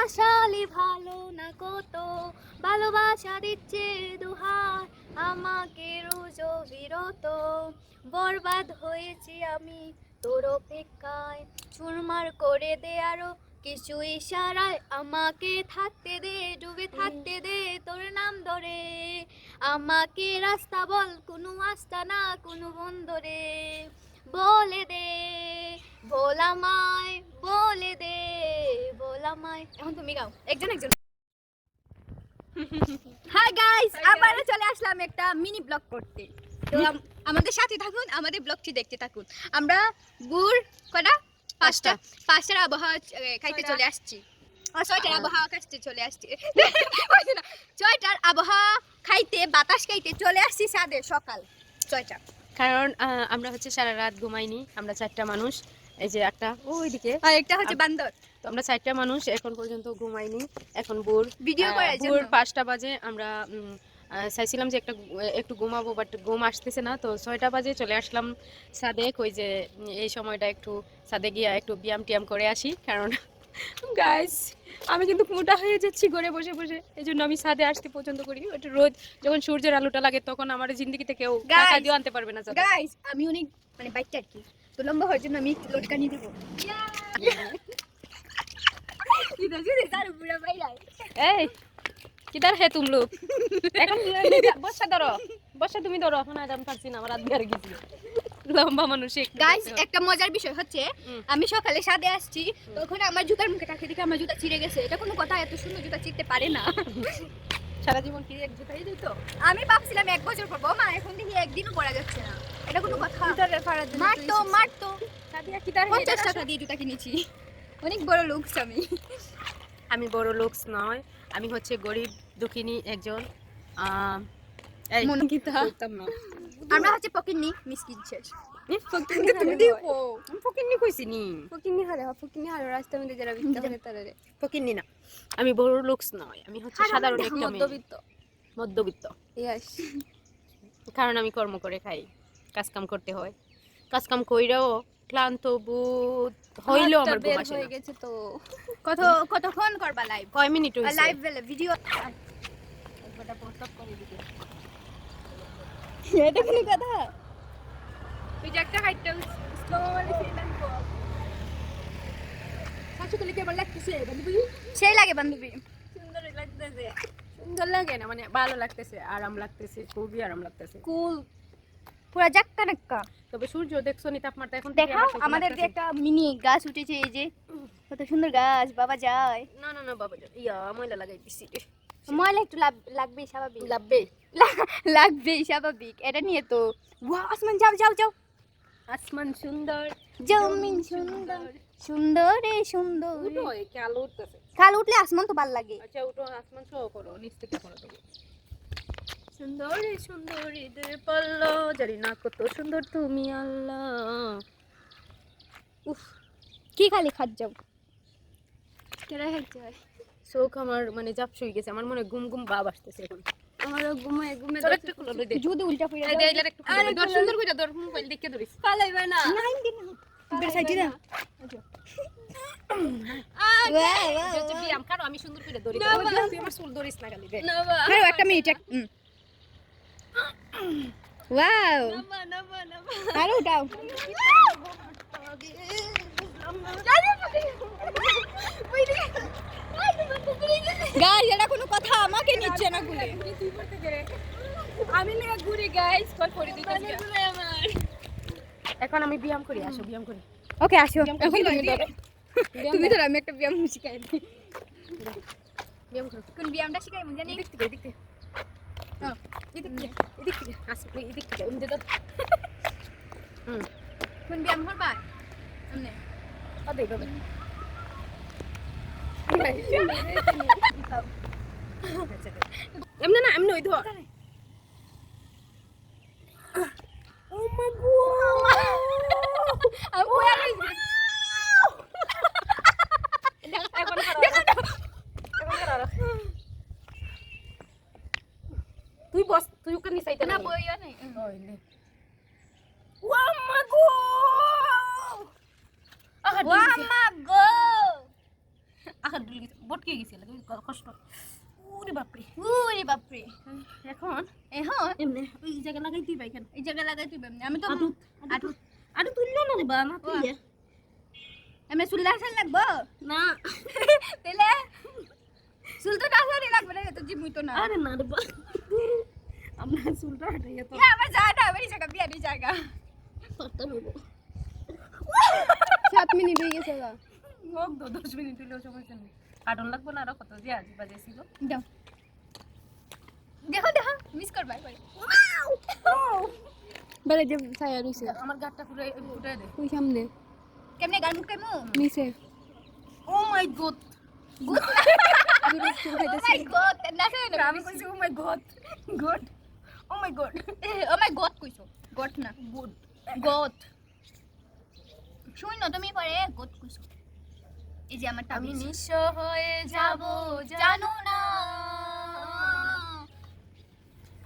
বাসালি ভালো না কত? ভালোবাসা দিচ্ছে দুহার আমাকে রোজ বিরত। বরবাদ হয়েছি আমি তোর অপেক্ষায়। চুরমার করে দে আরও কিছু ইশারায়। আমাকে থাকতে দে, ডুবে থাকতে দে তোর নাম ধরে। আমাকে রাস্তা বল, কোনো আস্তা না, কোনো বন্দরে। বলে দে ভোলামায় বলে দে ভোলামায় এখন তুমি গাও। একজন একজন। হাই গাইস আবারও চলে আসলাম একটা মিনি ব্লগ করতে। তো আমাদের সাথে থাকুন আমাদের ব্লগটি দেখতে থাকুন। আমরা গুড় কটা পাঁচটা। পাঁচটার আবহাওয়া খাইতে চলে আসছি। ছয়টার আবহাওয়া খাইতে চলে আসছি। না? ছয়টার আবহাওয়া খাইতে বাতাস খাইতে চলে আসছি সাদে সকাল। ছয়টা। কারণ আমরা হচ্ছে সারা রাত ঘুমাইনি আমরা চারটা মানুষ। এই যে একটা ওইদিকে। আর একটা হচ্ছে বান্দর। তো আমরা চারটা মানুষ এখন পর্যন্ত ঘুমাইনি এখন ভোর ভিডিও করার ভোর জন্য। পাঁচটা বাজে আমরা চাইছিলাম যে একটা একটু ঘুমাবো বাট ঘুম আসতেছে না তো ছয়টা বাজে চলে আসলাম সাদেক ওই যে এই সময়টা একটু সাদে গিয়ে একটু ব্যায়াম টিয়াম করে আসি কারণ গাইস আমি কিন্তু মোটা হয়ে যাচ্ছি ঘরে বসে বসে এই জন্য আমি ছাদে আসতে পছন্দ করি। ওটা রোজ যখন সূর্যের আলোটা লাগে তখন আমার জিন্দগিতে কেউ টাকা দিয়ে আনতে পারবে না গাইস আমি অনেক মানে বাইকটা আর কি তো লম্বা হওয়ার জন্য আমি একটু লটকানি দেবো। এটা যদি তার বুড়া বাইরাই এই কিদার হে তুম লোক এখন বসা ধরো। বসা তুমি ধরো এখন আর আমি পারছি না আমার হাত বের গেছি। লম্বা মানুষ গাইস একটা মজার বিষয় হচ্ছে আমি সকালে সাদে আসছি তখন আমার জুতার মুখে তাকে দেখে আমার জুতা ছিঁড়ে গেছে। এটা কোনো কথা এত সুন্দর জুতা ছিঁড়তে পারে না। সারা জীবন কি এক জুতাই দিত? আমি ভাবছিলাম এক বছর পরবো মা এখন দেখি একদিনও পরা যাচ্ছে না। এটা কোনো কথা। মারতো মারতো। সাদিয়া কিদার হে পঞ্চাশ টাকা দিয়ে জুতা কিনেছি। অনেক বড় লুকস আমি। আমি বড় লোকস নয় আমি হচ্ছে গরিব দুঃখিনী একজন। এই মনকিতা। আমরা হচ্ছে পকিনি মিসকিন শেষ তারা আমি বড় লোকস নয় আমি হচ্ছে সাধারণ একটা মধ্যবিত্ত। মধ্যবিত্ত। ইয়েস কারণ আমি কর্ম করে খাই। কাজ কাম করতে হয়। কাজ কাম কইরাও ক্লান্ত বোধ হইলেও আমার ঘুম আসে হয়ে গেছে তো। কত কতক্ষণ করবা লাইভ কয় মিনিট হইছে? লাইভ বেলে ভিডিও এটা কোনো কথা। তুই একটা হাইটটা স্লো মানে কেমন লাগতেছে বান্ধবী? সেই লাগে বান্ধবী। সুন্দর লাগতেছে। সুন্দর লাগে না মানে ভালো লাগতেছে আরাম লাগতেছে খুবই আরাম লাগতেছে। কুল পুরা জাক্কা নাক্কা তবে সূর্য দেখছ নি তাপমাত্রা? এখন দেখাও আমাদের যে একটা মিনি গাছ উঠেছে এই যে কত সুন্দর গাছ বাবা যায়। না না না বাবা জান, ইয়া ময়লা লাগাই দিছি ময়লা একটু লাগ- লাগবেই স্বাভাবিক। লাভবে লা- লাগবেই স্বাভাবিক। এটা নিয়ে তো ওয়া আসমান যাও যাও যাও। আসমান সুন্দর জমিন সুন্দর। সুন্দর। রে সুন্দর। উঠো একে উঠতেছে। কাল উঠলে আসমান তো ভালো লাগে। আচ্ছা উঠো আসমান শো করো নিচ থেকে করো সুন্দর রে সুন্দর ঈদের পাল্লা জানি না কত সুন্দর তুমি আল্লাহ। উফ। কি খালি খাত যাও কেরা খাইতে হয়। চোখ আমার মানে জাপ শুয়ে গেছে আমার মনে ঘুম ঘুম ভাব আসতেছে এখন। আমারও ঘুমায় ঘুমে তোর একটু খুলে দে যদি উল্টা পড়ে এই দে, একটু খুলে দে। ধর, সুন্দর করে ধর মোবাইল দেখে ধরিস। পালাইবে না। নাইন দিন বের সাইডে না। আমি সুন্দর করে ধরি। তুই আমার চুল ধরিস না খালি একটা মিনিট ওয়াও আরে উঠাও গাইস এটা কোনো কথা আমাকে নিচ্ছে না গুলে। আমি লেগে ঘুরি গাইস কল করে দিতেছি এখন আমি ব্যায়াম করি আসো ব্যায়াম করি। ওকে আসো। এখন তুমি ধরো। তুমি। ধরো আমি একটা ব্যায়াম শিখাই দিই। ব্যায়াম করো। কোন ব্যায়ামটা শিখাই মুঝে নেই এদিক থেকে এদিক থেকে হ্যাঁ, এদিক থেকে এদিক থেকে আসো এদিক থেকে এমনি ধর হুম কোন ব্যায়াম করবা এমনি আদে বাবা এমনি না এমনি ওই ধর ও মা গো আমি বয়া গেছি এখন করো। এখন করো। তুই বস তুই ওকে নিচাইতে না না বইয়া নাই ওয়া মা গো বটকে গেছিল কষ্ট ওরে বাপরে। উরে বাপরে। এখন এখন এমনি। ওই জায়গা লাগাই দিবা এখানে। এই জায়গা লাগাই তুই এমনি। আমি তো আটু আটু তুললে না রে বা? না তুললে। এমনি চুল দাসান লাগবো? না। তেলে চুল তো দাসানি লাগবে না তো জিমুই তো না। আরে না রে বা। আমরা চুলটা হাঁটাইয়া তো হ্যাঁ আমার জায়গা আমার জায়গা বিয়ারি জায়গা। সাত মিনিট হয়ে গেছে হোক দো দশ মিনিট হইলেও সমস্যা নেই। কার্টুন লাগবো না আরও কত যে আজি বাজে ছিল দাও। দেখো দেখো মিস করবা একবার বেড়ে যে ছায়া রইছে। আমার গাটটা ফুটে ফুটে দে। ওই সামনে। কেমনে গান মুখ ও মাই গড গুড বিরক্ত চুল ও মাই গড না না আমি কইছি ও my god god oh my god oh my god কইছো। গড না। গুড গড শুই না তুমি পরে গড কইছো। এই যে আমার আমি নিঃস্ব হয়ে যাব জানো না।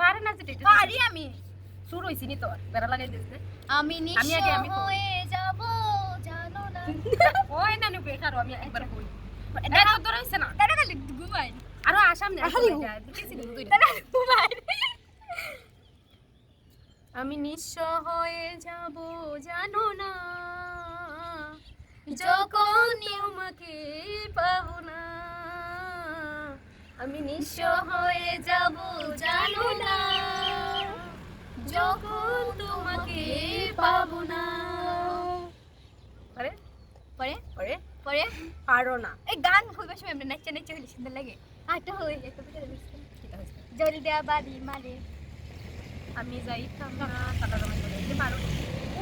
পারে না যেটা পারি আমি। শুরু হইছি নি তোর বেড়া লাগাই দিতে আমি নিঃস্ব। হয়ে যাব জানো না। ওই না নুবে কারও আমি একবার কই। এটা তো হইছে না? খালি আরও আমি নিঃস্ব হয়ে যাব জানো না। যখন তোমাকে পাবো না আমি নিঃস্ব হয়ে যাব জানো না যখন তোমাকে পাবো না আরে পরে আরে পরে পারো না এই গান হইবার সময় আমরা নাচতে নাচতে হইলে সুন্দর লাগে আটা একটা বিকেলে মিশতে জল দেয়া বাড়ি মারে আমি যাইতাম না পারো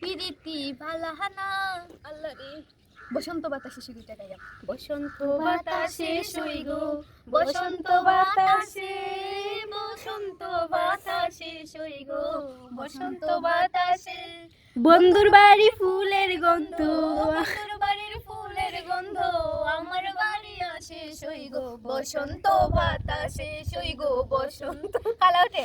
প্রীতি ভালাহানা আল্লাহ রে বসন্ত বাতাসে শুধু টাকা বসন্ত বাতাসে শুই গো বসন্ত বাতাসে বসন্ত বাতাসে শুই গো বসন্ত বাতাসে। বন্ধুর বাড়ি ফুলের গন্ধ। বন্ধুর বাড়ির ফুলের গন্ধ আমার বাড়ি আসে সই গো বসন্ত বাতাসে সই গো বসন্ত। কালা ওঠে।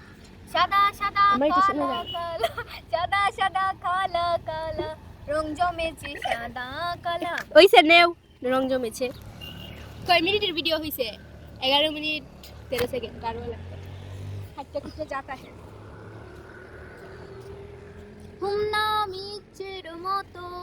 সাদা সাদা কালা কালা সাদা সাদা কালা কালা রং জমেছে সাদা কালা। ওইসে নেও রং জমেছে। কয় মিনিটের ভিডিও হয়েছে এগারো মিনিট তেরো সেকেন্ড আরও লাগবে। হাঁটতে খুঁজতে যাতা হুম না মিচের মতো।